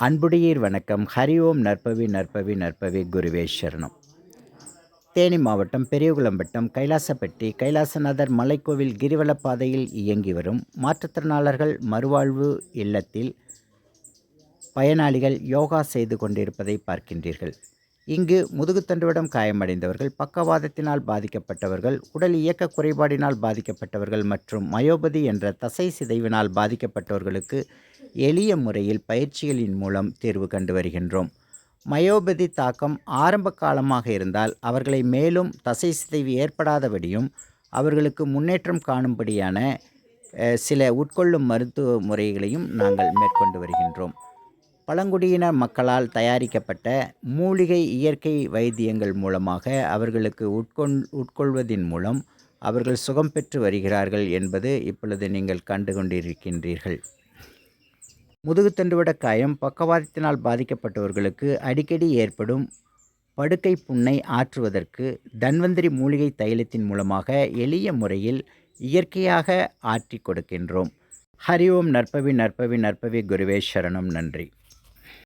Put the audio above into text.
அன்புடையீர் வணக்கம். ஹரி ஓம் நற்பவி நற்பவி நற்பவி குருவே சரணம். தேனி மாவட்டம் பெரியகுளம்பட்டம் கைலாசப்பட்டி கைலாசநாதர் மலைக்கோவில் கிரிவலப் பாதையில் இயங்கி வரும் மாற்றுத்திறனாளர்கள் மறுவாழ்வு இல்லத்தில் பயனாளிகள் யோகா செய்து கொண்டிருப்பதை பார்க்கின்றீர்கள். இங்கு முதுகுத்தண்டுவிடம் காயமடைந்தவர்கள் பக்கவாதத்தினால் பாதிக்கப்பட்டவர்கள் உடல் இயக்க குறைபாடினால் பாதிக்கப்பட்டவர்கள் மற்றும் மயோபதி என்ற தசை சிதைவினால் பாதிக்கப்பட்டவர்களுக்கு எளிய முறையில் பயிற்சிகளின் மூலம் தீர்வு கண்டு வருகின்றோம். மயோபதி தாக்கம் ஆரம்ப காலமாக இருந்தால் அவர்களை மேலும் தசை சிதைவு ஏற்படாதபடியும் அவர்களுக்கு முன்னேற்றம் காணும்படியான சில உட்கொள்ளும் மருத்துவ முறைகளையும் நாங்கள் மேற்கொண்டு வருகின்றோம். பழங்குடியின மக்களால் தயாரிக்கப்பட்ட மூலிகை இயற்கை வைத்தியங்கள் மூலமாக அவர்களுக்கு உட்கொள் உட்கொள்வதின் மூலம் அவர்கள் சுகம் பெற்று வருகிறார்கள் என்பது இப்பொழுது நீங்கள் கண்டு கொண்டிருக்கின்றீர்கள் முதுகுத்தண்டுவிட காயம் பக்கவாதத்தினால் பாதிக்கப்பட்டவர்களுக்கு அடிக்கடி ஏற்படும் படுக்கை புண்ணை ஆற்றுவதற்கு தன்வந்திரி மூலிகை தைலத்தின் மூலமாக எளிய முறையில் இயற்கையாக ஆற்றி கொடுக்கின்றோம். ஹரி ஓம் நற்பவி நற்பவி நற்பவி குருவேஸ்வரனும் நன்றி.